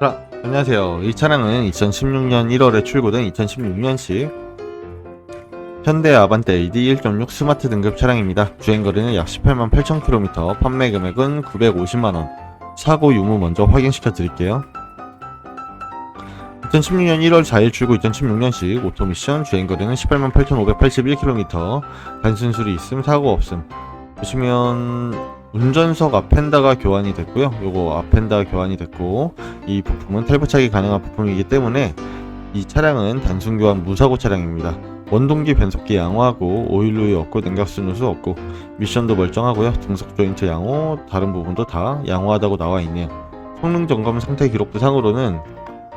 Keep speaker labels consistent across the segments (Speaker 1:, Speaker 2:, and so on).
Speaker 1: 자, 안녕하세요. 이 차량은 2016년 1월에 출고된 2016년식 현대 아반떼 AD 1.6 스마트 등급 차량입니다. 주행거리는 약 18만 8천 킬로미터, 판매 금액은 950만 원. 사고 유무 먼저 확인시켜 드릴게요. 2016년 1월 4일 출고 2016년식 오토미션 주행거리는 18만 8,581km 단순 수리 있음 사고 없음 보시면 운전석 앞펜다가 교환이 됐고요 요거 앞펜다 교환이 됐고 이 부품은 탈부착이 가능한 부품이기 때문에 이 차량은 단순 교환 무사고 차량입니다 원동기 변속기 양호하고 오일루이 없고 냉각수 누수 없고 미션도 멀쩡하고요 등속 조인트 양호 다른 부분도 다 양호하다고 나와 있네요 성능 점검 상태 기록 부 상으로는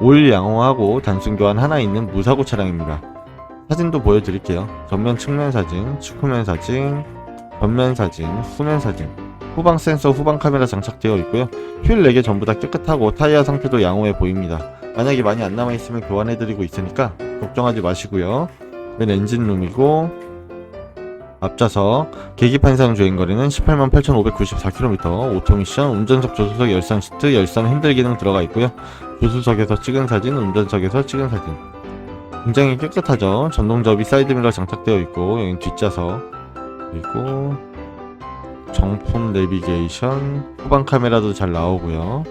Speaker 1: 오일 양호하고 단순 교환 하나 있는 무사고 차량입니다. 사진도 보여드릴게요. 전면 측면 사진, 측후면 사진, 전면 사진, 후면 사진. 후방 센서, 후방 카메라 장착되어 있고요. 휠 4개 전부 다 깨끗하고 타이어 상태도 양호해 보입니다. 만약에 많이 안 남아있으면 교환해드리고 있으니까 걱정하지 마시고요. 왼 엔진룸이고 앞좌석 계기판상 주행거리는 18만 8,594km 오토미션 운전석 조수석 열선 시트 열선 핸들 기능 들어가 있고요 조수석에서 찍은 사진 운전석에서 찍은 사진 굉장히 깨끗하죠 전동 접이 사이드미러 장착되어 있고 여기 뒷좌석 그리고 정품 내비게이션 후방 카메라도 잘 나오고요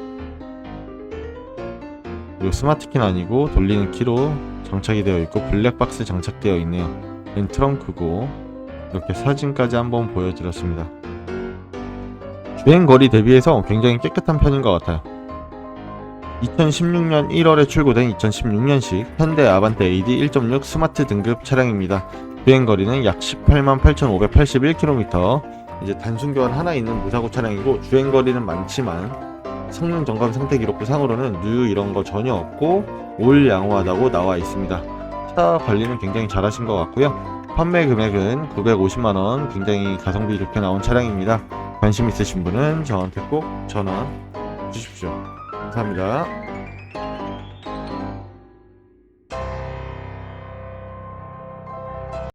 Speaker 1: 그리고 스마트키는 아니고 돌리는 키로 장착이 되어 있고 블랙박스 장착되어 있네요 왼 트렁크고 이렇게 사진까지 한번 보여드렸습니다. 주행 거리 대비해서 굉장히 깨끗한 편인 것 같아요. 2016년 1월에 출고된 2016년식 현대 아반떼 AD 1.6 스마트 등급 차량입니다. 주행 거리는 약 18만 8,581km. 이제 단순 교환 하나 있는 무사고 차량이고 주행 거리는 많지만 성능 점검 상태 기록부 상으로는 누유 이런 거 전혀 없고 올 양호하다고 나와 있습니다. 차 관리는 굉장히 잘하신 것 같고요. 판매 금액은 950만 원 굉장히 가성비 좋게 나온 차량입니다. 관심 있으신 분은 저한테 꼭 전화 주십시오. 감사합니다.